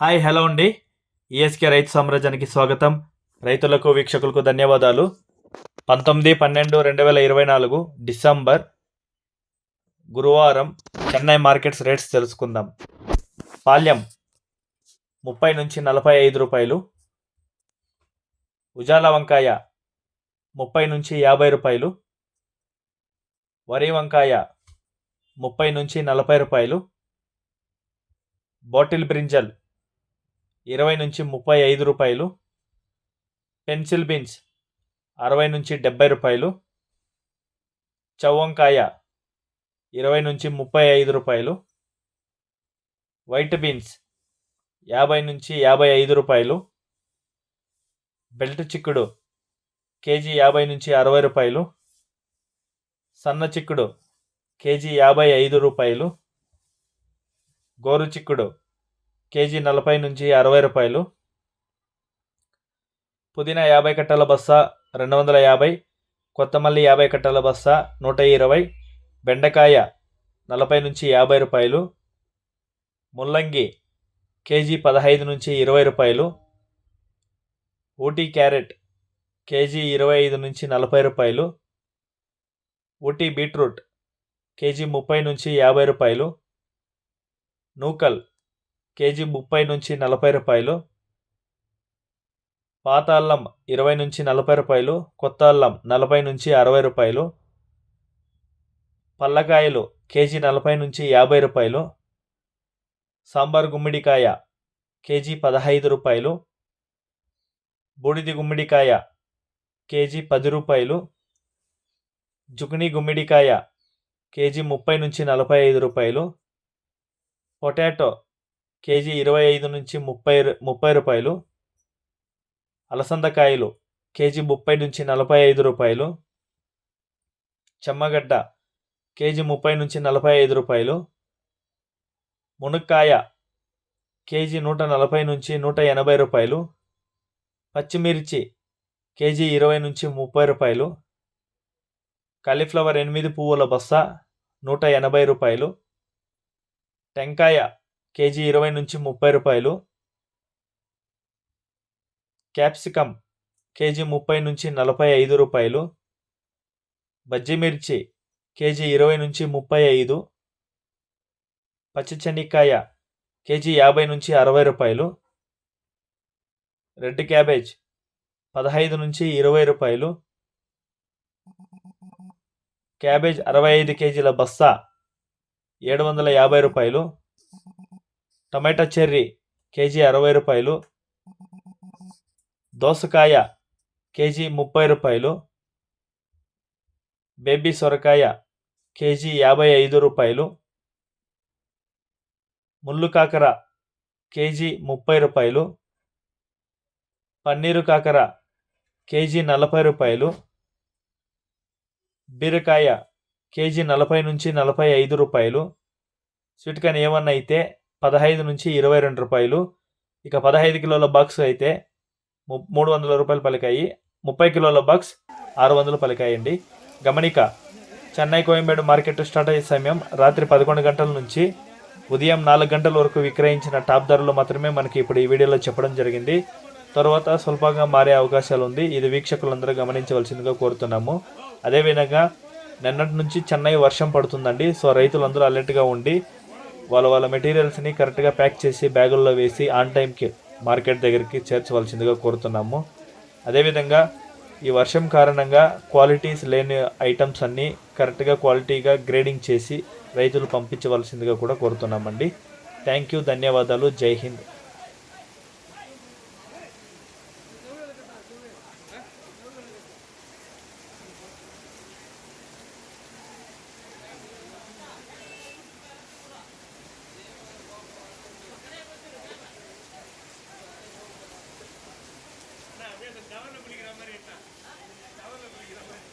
Hi hello అండి. ESK రైతు సామ్రాజ్యానికి స్వాగతం. రైతులకు వీక్షకులకు ధన్యవాదాలు. పంతొమ్మిది పన్నెండు రెండు వేల ఇరవై నాలుగు డిసెంబర్ గురువారం చెన్నై మార్కెట్స్ రేట్స్ తెలుసుకుందాం. పాల్యం ముప్పై నుంచి నలభై ఐదు రూపాయలు. ఉజాల వంకాయ ముప్పై నుంచి యాభై రూపాయలు. వరి వంకాయ ముప్పై నుంచి నలభై రూపాయలు. బాటిల్ బ్రింజల్ ఇరవై నుంచి ముప్పై ఐదు రూపాయలు. పెన్సిల్ బీన్స్ అరవై నుంచి డెబ్బై రూపాయలు. చవ్వంకాయ ఇరవై నుంచి ముప్పై ఐదు రూపాయలు. వైట్ బీన్స్ యాభై నుంచి యాభై ఐదు రూపాయలు. బెల్ట్ చిక్కుడు కేజీ యాభై నుంచి అరవై రూపాయలు. సన్న చిక్కుడు కేజీ యాభై ఐదు రూపాయలు. గోరు చిక్కుడు కేజీ నలభై నుంచి అరవై రూపాయలు. పుదీనా యాభై కట్టల బస్తా రెండు వందల యాభై. కొత్తమల్లి యాభై కట్టల బస్తా నూట ఇరవై. బెండకాయ నలభై నుంచి యాభై రూపాయలు. ముల్లంగి కేజీ పదహైదు నుంచి ఇరవై రూపాయలు. ఊటీ క్యారెట్ కేజీ ఇరవై ఐదు నుంచి నలభై రూపాయలు. ఊటీ బీట్రూట్ కేజీ ముప్పై నుంచి యాభై రూపాయలు. నూకల్ కేజీ ముప్పై నుంచి నలభై రూపాయలు. పాత అల్లం ఇరవై నుంచి నలభై రూపాయలు. కొత్త అల్లం నలభై నుంచి అరవై రూపాయలు. పల్లకాయలు కేజీ నలభై నుంచి యాభై రూపాయలు. సాంబార్ గుమ్మిడికాయ కేజీ పదహైదు రూపాయలు. బూడిది గుమ్మిడికాయ కేజీ పది రూపాయలు. జుకుని గుమ్మిడికాయ కేజీ ముప్పై నుంచి నలభై ఐదు రూపాయలు. పొటాటో కేజీ ఇరవై ఐదు నుంచి ముప్పై రు- ముప్పై రూపాయలు. అలసందకాయలు కేజీ ముప్పై నుంచి నలభై ఐదు రూపాయలు. చెమ్మగడ్డ కేజీ ముప్పై నుంచి నలభై ఐదు రూపాయలు. మునక్కాయ కేజీ నూట నలభై నుంచి నూట ఎనభై రూపాయలు. పచ్చిమిర్చి కేజీ ఇరవై నుంచి ముప్పై రూపాయలు. కాలీఫ్లవర్ ఎనిమిది పువ్వుల బస్తా నూట ఎనభై రూపాయలు. టెంకాయ కేజీ ఇరవై నుంచి ముప్పై రూపాయలు. క్యాప్సికమ్ కేజీ ముప్పై నుంచి నలభై ఐదు రూపాయలు. బజ్జి మిర్చి కేజీ ఇరవై నుంచి ముప్పై ఐదు. పచ్చిచెనిక్కాయ కేజీ యాభై నుంచి అరవై రూపాయలు. రెడ్ క్యాబేజ్ పదహైదు నుంచి ఇరవై రూపాయలు. క్యాబేజ్ అరవై ఐదు కేజీల బస్తా ఏడు వందల యాభై రూపాయలు. టమాటా చెర్రీ కేజీ అరవై రూపాయలు. దోసకాయ కేజీ ముప్పై రూపాయలు. బేబీ సొరకాయ కేజీ యాభై ఐదు రూపాయలు. ముళ్ళు కాకర కేజీ ముప్పై రూపాయలు. పన్నీరు కాకర కేజీ నలభై రూపాయలు. బీరకాయ కేజీ నలభై నుంచి నలభై ఐదు రూపాయలు. స్వీట్ ఏమన్నా అయితే పదహైదు నుంచి ఇరవై రెండు రూపాయలు. ఇక పదహైదు కిలోల బాక్స్ అయితే మూడు వందల రూపాయలు పలికాయి. ముప్పై కిలోల బాక్స్ ఆరు వందలు పలికాయండి. గమనిక చెన్నై కోయంబేడు మార్కెట్ స్టార్ట్ అయ్యే సమయం రాత్రి పదకొండు గంటల నుంచి ఉదయం నాలుగు గంటల వరకు విక్రయించిన టాప్ ధరలు మాత్రమే మనకి ఇప్పుడు ఈ వీడియోలో చెప్పడం జరిగింది. తర్వాత స్వల్పంగా మారే అవకాశాలు ఉంది. ఇది వీక్షకులందరూ గమనించవలసిందిగా కోరుతున్నాము. అదేవిధంగా నిన్నటి నుంచి చెన్నై వర్షం పడుతుందండి. సో రైతులందరూ అలర్ట్గా ఉండి వాళ్ళ వాళ్ళ మెటీరియల్స్ని కరెక్ట్గా ప్యాక్ చేసి బ్యాగుల్లో వేసి ఆన్ టైంకి మార్కెట్ దగ్గరికి చేర్చవలసిందిగా కోరుతున్నాము. అదేవిధంగా ఈ వర్షం కారణంగా క్వాలిటీస్ లేని ఐటమ్స్ అన్నీ కరెక్ట్గా క్వాలిటీగా గ్రేడింగ్ చేసి రైతులు పంపించవలసిందిగా కూడా కోరుతున్నామండి. థ్యాంక్ యూ ధన్యవాదాలు. జై హింద్. டவரில் குளிக்கிற மாதிரி இருந்தா டவரில் குளிக்கிற மாதிரி.